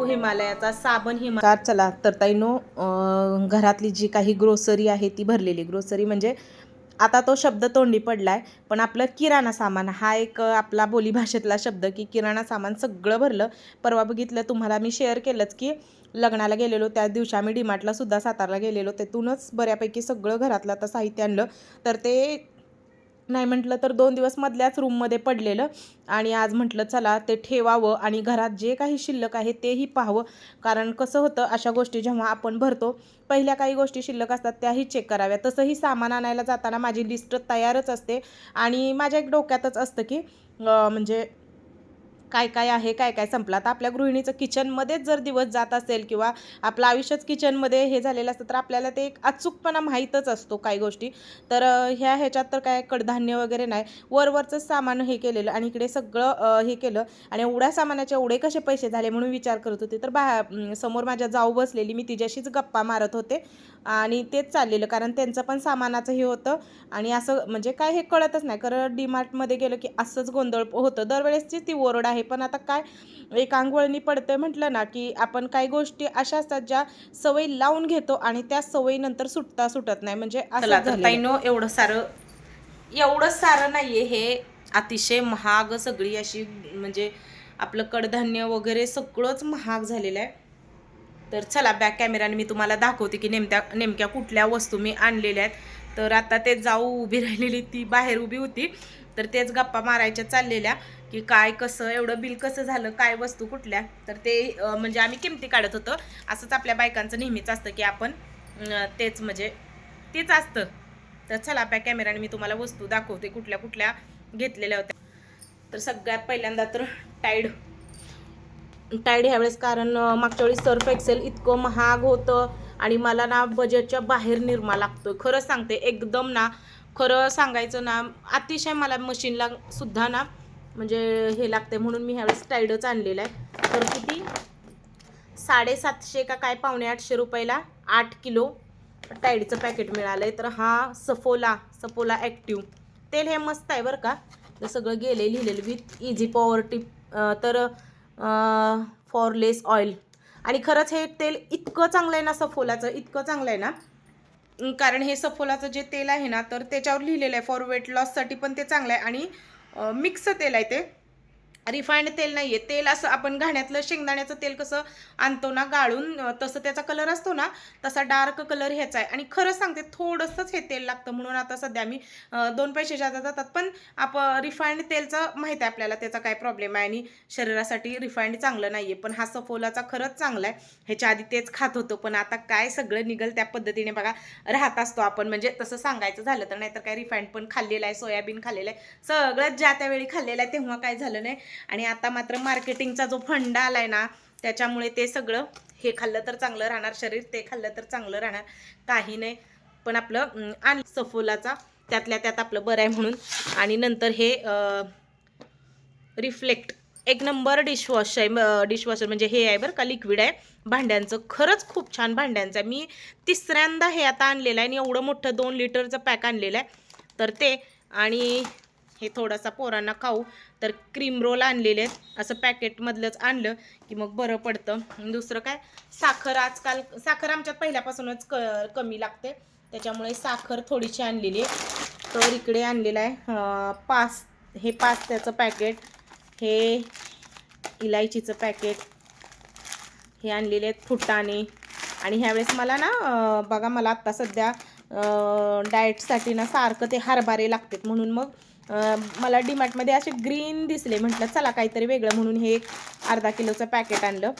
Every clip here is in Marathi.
शॅम्पू हिमालयाचा साबण हिमा चला तर ताईनो घरातली जी काही ग्रोसरी आहे ती भरलेली. ग्रोसरी म्हणजे आता तो शब्द तोंडी पडला आहे पण आपलं किराणा सामान हा एक आपला बोलीभाषेतला शब्द की किराणा सामान सगळं भरलं. परवा बघितलं तुम्हाला मी शेअर केलंच की लग्नाला गेलेलो त्या दिवशी आम्ही डीमार्टला सुद्धा सातारला गेलेलो. तेथूनच बऱ्यापैकी सगळं घरातलं आता साहित्य आणलं. तर ते नाही म्हटलं तर दोन दिवस मधल्याच रूममध्ये पडलेलं. आणि आज म्हटलं चला ते ठेवावं आणि घरात जे काही शिल्लक आहे तेही पाहावं. कारण कसं होतं अशा गोष्टी जेव्हा आपण भरतो पहिल्या काही गोष्टी शिल्लक असतात त्याही चेक कराव्या. तसंही सामान आणायला जाताना माझी लिस्ट तयारच असते. आणि माझ्या एक डोक्यातच असतं की म्हणजे काय काय आहे काय काय संपलं? आता आपल्या गृहिणीचं किचनमध्येच जर दिवस जात असेल किंवा आपलं आयुष्यच किचनमध्ये हे झालेलं असतं तर आपल्याला ते एक अचूकपणा माहीतच असतो काही गोष्टी. तर ह्या ह्याच्यात तर काय कडधान्य वगैरे नाही. वरवरचं सामान हे केलेलं आणि इकडे सगळं हे केलं आणि एवढ्या सामानाचे एवढे कसे पैसे झाले म्हणून विचार करत होते. तर बा समोर माझ्या जाऊ बसलेली मी तिच्याशीच गप्पा मारत होते. आणि तेच चाललेलं कारण त्यांचं पण सामानाचं हे होतं. आणि असं म्हणजे काय हे कळतच नाही. कारण डीमार्टमध्ये गेलं की असंच गोंधळ होतं. दरवेळेसची ती ओरड आहे. पण आता काय एक अंगवळणी पडते म्हटलं ना की आपण काही गोष्टी अशा असतात ज्या सवय लावून घेतो आणि त्या सवयीनंतर सुटता सुटत नाही. म्हणजे असं एवढं सारं एवढं सारं नाही आहे हे अतिशय महाग सगळी अशी म्हणजे आपलं कडधान्य वगैरे सगळंच महाग झालेलं आहे. तर चला बॅक कॅमेराने मी तुम्हाला दाखवते की नेमक्या नेमक्या कुठल्या वस्तू मी आणलेल्या आहेत. तर आता ते जाऊ उभी राहिलेली ती बाहेर उभी होती. तर तेच गप्पा मारायच्या चाललेल्या की काय कसं एवढं बिल कसं झालं काय वस्तू कुठल्या. तर ते म्हणजे आम्ही किमती काढत होतो. असंच आपल्या बायकांचं नेहमीच असतं की आपण तेच म्हणजे तेच असतं. तर चला आपल्या कॅमेराने मी तुम्हाला वस्तू दाखवते कुठल्या कुठल्या घेतलेल्या होत्या. तर सगळ्यात पहिल्यांदा तर टाईड टाईड ह्यावेळेस कारण मागच्या वेळी सर्फ एक्सेल इतकं महाग होतं आणि मला ना बजेटच्या बाहेर निर्मा लागतो खरं सांगते एकदम ना खरं सांगायचं ना अतिशय मला मशीनला सुद्धा ना म्हणजे हे लागते म्हणून मी ह्यावेळेस टाईडच आणलेलं आहे. तर किती? साडेसातशे का काय पावणे आठशे रुपयाला आठ किलो टाईडचं पॅकेट मिळालं आहे तर हा सफोला सफोला ॲक्टिव्ह तेल हे मस्त आहे बरं का. सगळं गेले लिहिलेलं विथ इझी पॉवर टिप तर फॉर लेस ऑइल आणि खरंच हे तेल इतकं चांगलं आहे ना सफोलाचं इतकं चांगलं आहे ना? कारण हे सफोलाचं जे तेल आहे ना तर त्याच्यावर लिहिलेलं आहे फॉर वेट लॉससाठी पण ते चांगलं आहे. आणि मिक्स तेल आहे ते. रिफाईंड तेल नाही आहे तेल असं आपण घाण्यातलं शेंगदाण्याचं तेल कसं आणतो ना गाळून तसं त्याचा कलर असतो ना तसा डार्क कलर ह्याचा आहे. आणि खरं सांगते थोडंसंच हे तेल लागतं. म्हणून आता सध्या मी दोन पैसे जादा जातात. पण आप रिफाईंड तेलचं माहीत आहे आपल्याला त्याचा काय प्रॉब्लेम आहे. आणि शरीरासाठी रिफाईंड चांगलं नाही आहे पण हा सफोलाचा खरंच चांगला आहे. ह्याच्या आधी तेच खात होतो. पण आता काय सगळं निघल त्या पद्धतीने बघा राहत असतो आपण. म्हणजे तसं सांगायचं झालं तर नाहीतर काय रिफाईंड पण खाल्लेलं आहे सोयाबीन खाल्लेलं आहे. सगळंच ज्या त्यावेळी खाल्लेलं आहे तेव्हा काय झालं नाही. आणि आता मात्र मार्केटिंगचा जो फंडा आहे ना त्याच्यामुळे ते सगळं हे खाल्लं तर चांगलं राहणार शरीर ते खाल्लं तर चांगलं राहणार काही नाही. पण आपलं आणि सफोलाचा त्यातल्या त्यात आपलं बरं आहे म्हणून. आणि नंतर हे रिफ्लेक्ट एक नंबर डिशवॉश आहे डिशवॉशर म्हणजे हे आहे बरं का लिक्विड आहे. भांड्यांचं खरंच खूप छान भांड्यांचं आहे. मी तिसऱ्यांदा हे आता आणलेलं आहे आणि एवढं मोठं दोन लिटरचं पॅक आणलेलं आहे. तर ते आणि हे थोडासा पोरांना खाऊ. तर क्रीम रोल आणलेले आहेत. असं पॅकेटमधलंच आणलं की मग बरं पडतं. दुसरं काय? साखर आजकाल साखर आमच्यात पहिल्यापासूनच क कमी लागते. त्याच्यामुळे साखर थोडीशी आणलेली आहे. तर इकडे आणलेला आहे पास पाच हे पास्त्याचं पॅकेट हे इलायचीचं पॅकेट हे आणलेले आहेत फुटाणे. आणि ह्यावेळेस मला ना बघा मला आत्ता सध्या डाएटसाठी ना सारखं ते हरभारे लागतात. म्हणून मग मला डीमार्टमध्ये असे ग्रीन दिसले. म्हटलं चला काहीतरी वेगळं म्हणून हे एक अर्धा किलोचं पॅकेट आणलं.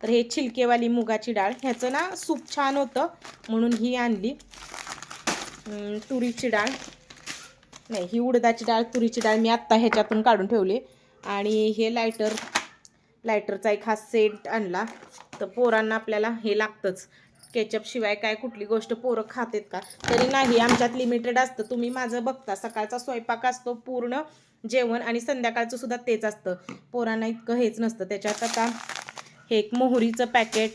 तर हे छिलकेवाली मुगाची डाळ. ह्याचं ना सूप छान होतं म्हणून ही आणली. तुरीची डाळ. नाही ही उडदाची डाळ तुरीची डाळ मी आत्ता ह्याच्यातून काढून ठेवली. आणि हे लायटर लायटरचा एक हा सेट आणला. तर पोरांना आपल्याला हे लागतंच. केचपशिवाय काय कुठली गोष्ट पोरं खातेत का? तरी नाही आमच्यात लिमिटेड असतं. तुम्ही माझं बघता. सकाळचा स्वयंपाक असतो पूर्ण जेवण आणि संध्याकाळचं सुद्धा तेच असतं. पोरांना इतकं हेच नसतं. त्याच्यात आता हे एक मोहरीचं पॅकेट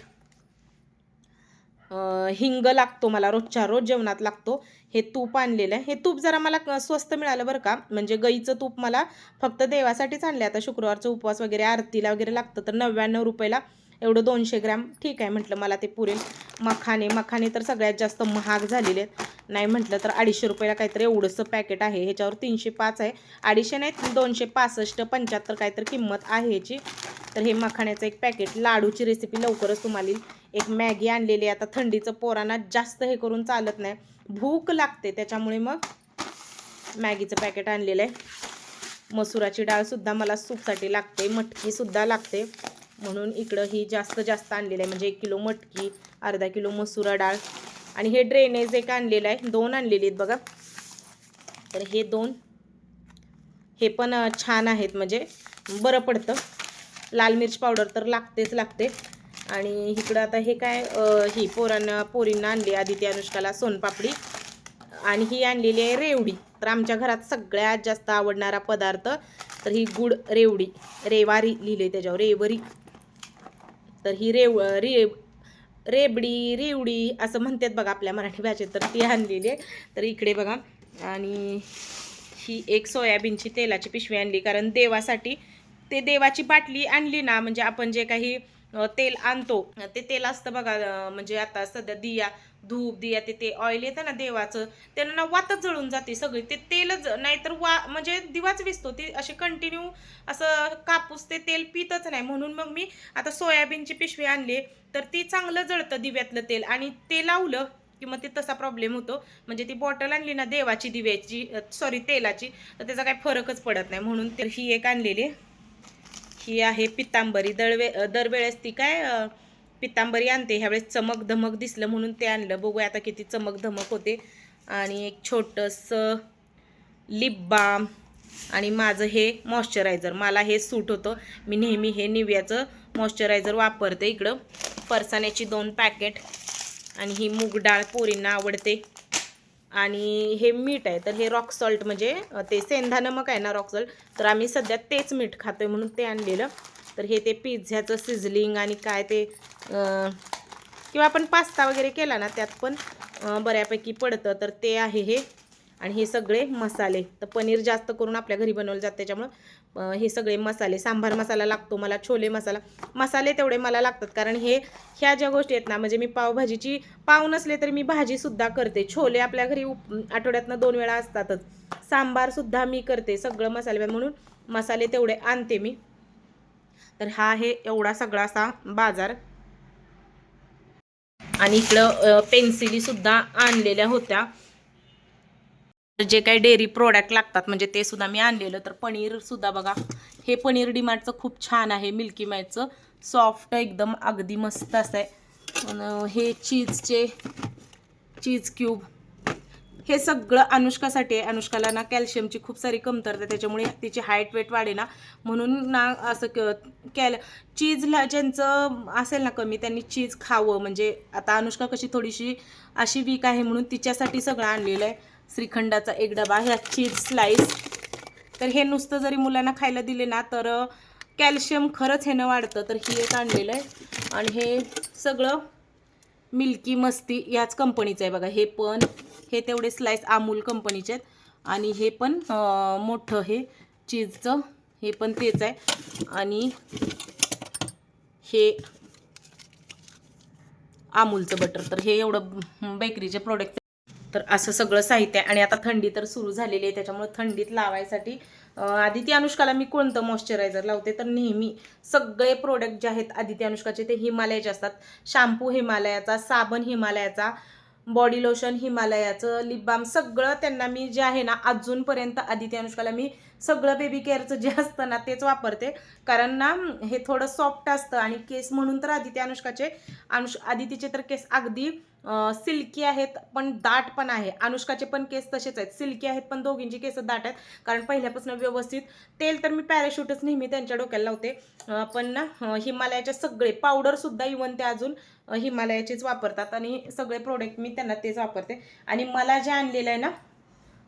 हिंग लागतो मला रोजच्या रोज जेवणात लागतो. हे तूप आणलेलं आहे. हे तूप जरा मला क- स्वस्त मिळालं बरं का? म्हणजे गाईचं तूप मला फक्त देवासाठीच आणलं आता शुक्रवारचं उपवास वगैरे आरतीला वगैरे लागतं. तर नव्याण्णव रुपयाला एवढं दोनशे ग्रॅम ठीक आहे म्हटलं मला ते पुरेल. मखाने मखाने तर सगळ्यात जास्त महाग झालेले आहेत. नाही म्हटलं तर अडीचशे रुपयाला काहीतरी एवढंसं पॅकेट आहे. ह्याच्यावर तीनशे पाच आहे. अडीचशे नाही दोनशे पासष्ट पंच्याहत्तर काहीतरी किंमत आहे ह्याची. तर हे मखाण्याचं एक पॅकेट लाडूची रेसिपी लवकरच तुम्हाला एक मॅगी आणलेली आहे. आता थंडीचं पोरांना जास्त हे करून चालत नाही. भूक लागते त्याच्यामुळे मग मॅगीचं पॅकेट आणलेलं आहे. मसुराची डाळसुद्धा मला सूपसाठी लागते. मटकीसुद्धा लागते. म्हणून इकडं ही जास्त जास्त आणलेलं आहे. म्हणजे एक किलो मटकी अर्धा किलो मसुरा डाळ आणि हे ड्रेनेज एक आणलेलं आहे. दोन आणलेली आहेत बघा. तर हे दोन हे पण छान आहेत. म्हणजे बरं पडतं. लाल मिरची पावडर तर लागतेच लागते. आणि इकडं आता हे काय ही पोरांना पोरींना आणली आदित्य अनुष्काला सोनपापडी. आणि ही आणलेली आहे रेवडी. तर आमच्या घरात सगळ्यात जास्त आवडणारा पदार्थ तर ही गुड रेवडी. रेवारी लिहिले त्याच्यावर. रेवरी. तर ही रेव रे रेबडी रेवडी असं म्हणतात बघा आपल्या मराठी भाषेत. तर ती आणलेली आहे. तर इकडे बघा. आणि ही एक सोयाबीनची तेलाची पिशवी आणली. कारण देवासाठी ते देवाची बाटली आणली ना म्हणजे आपण जे काही तेल आणतो ते तेल असतं बघा म्हणजे आता सध्या दिया धूप दिया ते ते ऑइल येतं ना देवाचं त्यानं ना वातच जळून जाते सगळी. ते तेलच नाहीतर वा म्हणजे दिवाच विसतो. ते असे कंटिन्यू असं कापूस ते तेल पितच नाही. म्हणून मग मी आता सोयाबीनची पिशवी आणली. तर ती चांगलं जळतं दिव्यातलं तेल. आणि ते लावलं की मग ते तसा प्रॉब्लेम होतो. म्हणजे ती बॉटल आणली ना देवाची दिव्याची सॉरी तेलाची तर त्याचा काही फरकच पडत नाही. म्हणून तर ही एक आणलेली. ही आहे पितांबरी. दळवे दरवेळेस ती काय पितांबरी आणते. ह्यावेळेस चमक धमक दिसलं म्हणून ते आणलं. बघूया आता किती चमक धमक होते. आणि एक छोटंसं लिप बाम आणि माझं हे मॉइश्चरायझर मला हे सूट होतं. मी नेहमी हे निव्याचं मॉइश्चरायझर वापरते इकडं. फरसाण्याची दोन पॅकेट आणि ही मूग डाळ पोरींना आवडते. आणि हे मीठ आहे. तर हे रॉक सॉल्ट म्हणजे ते सेंधा नमक आहे ना रॉक सॉल्ट तर आम्ही सध्या तेच मीठ खातोय म्हणून ते आणलेलं. तर हे ते पिझ्झ्याचं सिझलिंग आणि काय ते किंवा आपण पास्ता वगैरे केला ना त्यात पण बऱ्यापैकी पडतं. तर ते आहे हे. आणि हे सगळे मसाले. तर पनीर जास्त करून आपल्या घरी बनवलं जातं. त्याच्यामुळं हे सगळे मसाले. सांबार मसाला लागतो मला छोले मसाला. मसाले तेवढे मला लागतात. कारण हे ह्या ज्या गोष्टी आहेत ना म्हणजे मी पावभाजीची पाव नसले तरी मी भाजीसुद्धा करते. छोले आपल्या घरी उप आठवड्यातनं दोन वेळा असतातच. सांबारसुद्धा मी करते. सगळं मसाले म्हणून मसाले तेवढे आणते मी. तर हा आहे एवढा सगळा असा बाजार. आणि इकडं पेन्सिली सुद्धा आणलेल्या होत्या. जे काही डेअरी प्रोडक्ट लागतात म्हणजे ते सुद्धा मी आणलेलं. तर पनीर सुद्धा बघा हे पनीर डिमार्टचं खूप छान आहे मिल्की मॅटचं सॉफ्ट एकदम अगदी मस्त असं आहे. हे चीजचे चीज क्यूब. हे सगळं अनुष्कासाठी आहे. अनुष्काला ना कॅल्शियमची खूप सारी कमतरता त्याच्यामुळे तिची हाईट वेट वाढे ना म्हणून ना असं क कॅल चीजला ज्यांचं असेल ना कमी त्यांनी चीज खावं. म्हणजे आता अनुष्का कशी थोडीशी अशी वीक आहे म्हणून तिच्यासाठी सगळं आणलेलं आहे. श्रीखंडाचा एक डबा ह्या चीज स्लाईस तर हे नुसतं जरी मुलांना खायला दिले ना तर कॅल्शियम खरंच हेनं वाढतं तर ही एक आणलेलं आहे. आणि हे सगळं मिल्की मस्ती याच कंपनीचं आहे बघा. हे पण हे तेवढे स्लाइस अमूल कंपनीचे आहेत. आणि हे पण मोठं हे चीजचं हे पण तेच आहे. आणि हे अमूलचं बटर तर हे एवढं बेकरीचे प्रोडक्ट तर असं सगळं साहित्य आहे. आणि आता थंडी तर सुरू झालेली आहे. त्याच्यामुळे थंडीत लावायसाठी आदिती अनुष्काला मी कोणतं मॉइश्चरायझर लावते? तर नेहमी सगळे प्रोडक्ट जे आहेत आदिती अनुष्काचे ते हिमालयाचे असतात. शॅम्पू हिमालयाचा साबण हिमालयाचा बॉडी लोशन हिमालयाचं लिप बाम सगळं त्यांना मी जे आहे ना अजूनपर्यंत आदिती अनुष्काला मी सगळं बेबी केअरचं जे असतं ना तेच वापरते. कारण ना हे थोडं सॉफ्ट असतं आणि केस म्हणून तर आदिती अनुष्काचे अनुष आदितीचे तर केस अगदी सिल्की आहेत पण दाट पण आहे. अनुष्काचे पण केस तसेच आहेत. सिल्की आहेत पण दोघींची केस दाट आहेत. कारण पहिल्यापासून व्यवस्थित तेल तर मी पॅराशूटच नेहमी त्यांच्या डोक्याला लावते. पण ना हिमालयाचे सगळे पावडरसुद्धा इवन ते अजून हिमालयाचेच वापरतात. आणि सगळे प्रोडक्ट मी त्यांना तेच वापरते. आणि मला जे आणलेलं आहे ना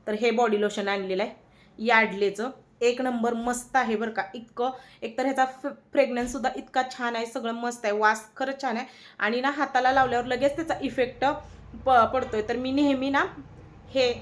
तर हे बॉडी लोशन आणलेलं आहे. याडलेचं एक नंबर मस्त आहे बरं का. इतकं एकतर ह्याचा फ्रेग्रन्ससुद्धा इतका छान आहे सगळं मस्त आहे वास खरंच छान आहे. आणि ना हाताला लावल्यावर लगेच त्याचा इफेक्ट प पडतोय. तर मी नेहमी ना हे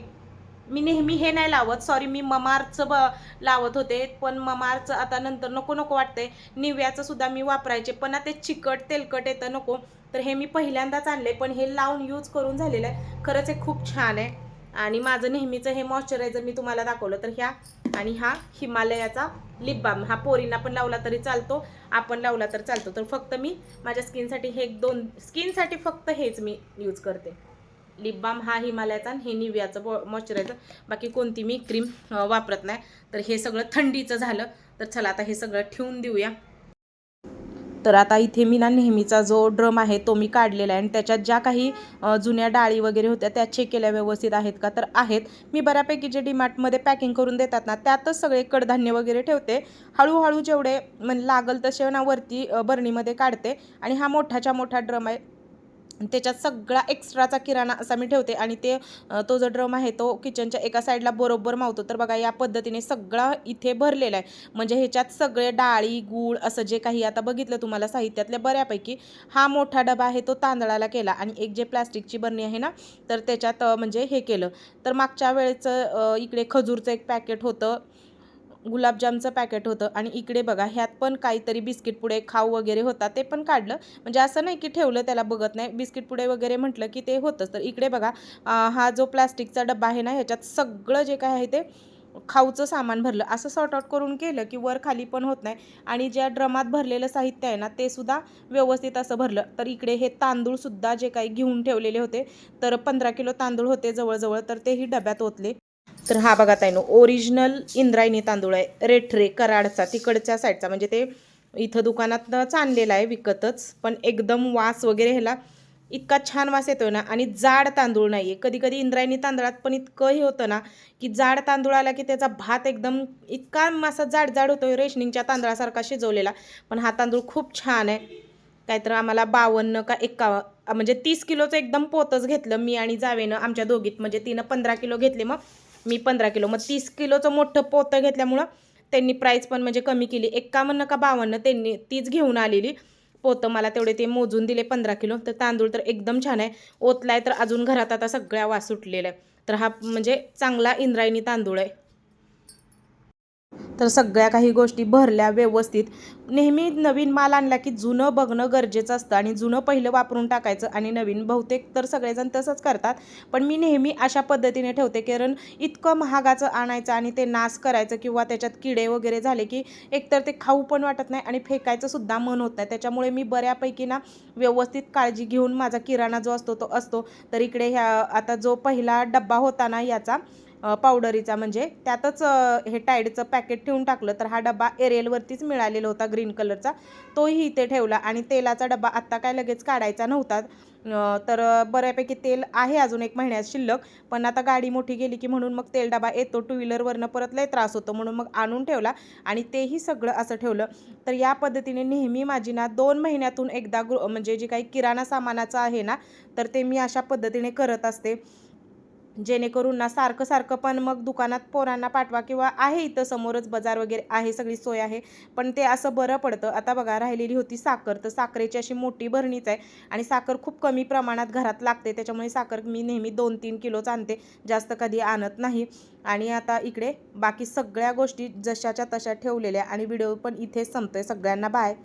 मी नेहमी हे नाही लावत. सॉरी मी ममारचं ब लावत होते. पण ममारचं आता नंतर नको नको वाटतंय. निव्याचं सुद्धा मी वापरायचे. पण आता ते चिकट तेलकट येतं नको. तर हे मी पहिल्यांदाच आणले पण हे लावून यूज करून झालेलं आहे. खरंच हे खूप छान आहे. आणि माझं नेहमीचं हे मॉइश्चरायझर मी तुम्हाला दाखवलं तर ह्या आणि हा हिमालयाचा लिप बाम हा पोरींना पण लावला तरी चालतो आपण लावला तर चालतो. तर फक्त मी माझ्या स्किनसाठी हे एक दोन स्किनसाठी फक्त हेच मी यूज करते. लिप बाम हा हिमालयाचा आणि हे निव्याचं मॉइश्चरायझर बाकी कोणती मी क्रीम वापरत नाही. तर हे सगळं थंडीचं झालं. तर चला आता हे सगळं ठेवून देऊया. तर आता इथे मी ना नेहमीचा जो ड्रम आहे तो मी काढलेला आहे. आणि त्याच्यात ज्या काही जुन्या डाळी वगैरे होत्या त्या चेक केल्या व्यवस्थित आहेत का? तर आहेत. मी बऱ्यापैकी जे डीमार्टमध्ये पॅकिंग करून देतात ना त्यातच सगळे कडधान्य वगैरे ठेवते. हळूहळू जेवढे म्हणजे लागल तसे ना वरती बरणीमध्ये काढते. आणि हा मोठाच्या मोठा ड्रम आहे. त्याच्यात सगळा एक्स्ट्राचा किराणा असा मी ठेवते. आणि ते तो जो ड्रम आहे तो किचनच्या एका साईडला बरोबर मावतो. तर बघा या पद्धतीने सगळा इथे भरलेला आहे. म्हणजे ह्याच्यात सगळे डाळी गूळ असं जे काही आता बघितलं तुम्हाला साहित्यातल्या बऱ्यापैकी हा मोठा डबा आहे तो तांदळाला केला. आणि एक जे प्लास्टिकची बरणी आहे ना तर त्याच्यात म्हणजे हे केलं. तर मागच्या वेळेचं इकडे खजूरचं एक पॅकेट होतं. गुलाबजामचं पॅकेट होतं आणि इकडे बघा ह्यात पण काहीतरी बिस्किट पुडे खाऊ वगैरे होता ते पण काढलं. म्हणजे असं नाही की ठेवलं त्याला बघत नाही. बिस्किट पुडे वगैरे म्हटलं की ते होतंच. तर इकडे बघा हा जो प्लास्टिकचा डब्बा आहे ना ह्याच्यात सगळं जे काय आहे ते खाऊचं सामान भरलं. असं सॉर्ट आउट करून केलं की वर खाली पण होत नाही. आणि ज्या ड्रमात भरलेलं साहित्य आहे ना ते सुद्धा व्यवस्थित असं भरलं. तर इकडे हे तांदूळसुद्धा जे काही घेऊन ठेवलेले होते तर पंधरा किलो तांदूळ होते जवळजवळ तर तेही डब्यात ओतले. तर हा बघा ताईनो ओरिजिनल इंद्रायणी तांदूळ आहे. रेठरे कराडचा तिकडच्या साईडचा म्हणजे ते इथं दुकानातनंच आणलेला आहे विकतच. पण एकदम वास वगैरे ह्याला इतका छान वास येतोय ना. आणि जाड तांदूळ नाही आहे कधी कधी इंद्रायणी तांदळात पण इतकं हे होतं ना की जाड तांदूळ आला की त्याचा भात एकदम इतका मासा जाड जाड होतो रेशनिंगच्या तांदळासारखा शिजवलेला. पण हा तांदूळ खूप छान आहे. काहीतर आम्हाला बावन्न का एक्काव म्हणजे तीस किलोचं एकदम पोतच घेतलं मी आणि जावेनं आमच्या दोघीत. म्हणजे तिनं पंधरा किलो घेतले मग. मी पंधरा किलो. मग तीस किलोचं मोठं पोतं घेतल्यामुळं त्यांनी प्राईस पण म्हणजे कमी केली. एक्कावन्न का बावन्न त्यांनी तीच घेऊन आलेली. पोतं मला तेवढे ते मोजून दिले पंधरा किलो. तर तांदूळ तर एकदम छान आहे. ओतलाय तर अजून घरात आता सगळ्या वास सुटलेला आहे तर हा म्हणजे चांगला इंद्रायणी तांदूळ आहे. तर सगळ्या काही गोष्टी भरल्या व्यवस्थित. नेहमी नवीन माल आणला की जुनं बघणं गरजेचं असतं आणि जुनं पहिलं वापरून टाकायचं आणि नवीन बहुतेक तर सगळेजण तसंच करतात. पण मी नेहमी अशा पद्धतीने ठेवते कारण इतकं महागाचं आणायचं आणि ते नाश करायचं किंवा त्याच्यात किडे वगैरे झाले की एकतर ते खाऊ पण वाटत नाही आणि फेकायचं सुद्धा मन होत नाही. त्याच्यामुळे मी बऱ्यापैकी ना व्यवस्थित काळजी घेऊन माझा किराणा जो असतो तो असतो. तर इकडे ह्या आता जो पहिला डब्बा होता ना याचा पावडरीचा म्हणजे त्यातच हे टाईडचं पॅकेट ठेवून टाकलं तर हा डबा एरियलवरतीच मिळालेला होता ग्रीन कलरचा तोही इथे ठेवला आणि तेलाचा डबा आत्ता काय लगेच काढायचा नव्हता. तर बऱ्यापैकी तेल आहे अजून एक महिन्यात शिल्लक. पण आता गाडी मोठी गेली की म्हणून मग तेल डबा येतो टू व्हीलरवरनं परत लय त्रास होतो म्हणून मग आणून ठेवला आणि तेही सगळं असं ठेवलं. तर या पद्धतीने नेहमी माझी ना दोन महिन्यातून एकदा गृ म्हणजे जे काही किराणा सामानाचं आहे ना तर ते मी अशा पद्धतीने करत असते. जेणेकरून ना सारखं सारखं पण मग दुकानात पोरांना पाठवा किंवा आहे इथं समोरच बाजार वगैरे आहे सगळी सोय आहे. पण ते असं बरं पडतं. आता बघा राहिलेली होती साखर. तर साखरेची अशी मोठी भरणीच आहे आणि साखर खूप कमी प्रमाणात घरात लागते. त्याच्यामुळे साखर मी नेहमी दोन तीन किलोच आणते. जास्त कधी आणत नाही. आणि आता इकडे बाकी सगळ्या गोष्टी जशाच्या तशा ठेवलेल्या आणि व्हिडिओ पण इथेच संपतोय. सगळ्यांना बाय.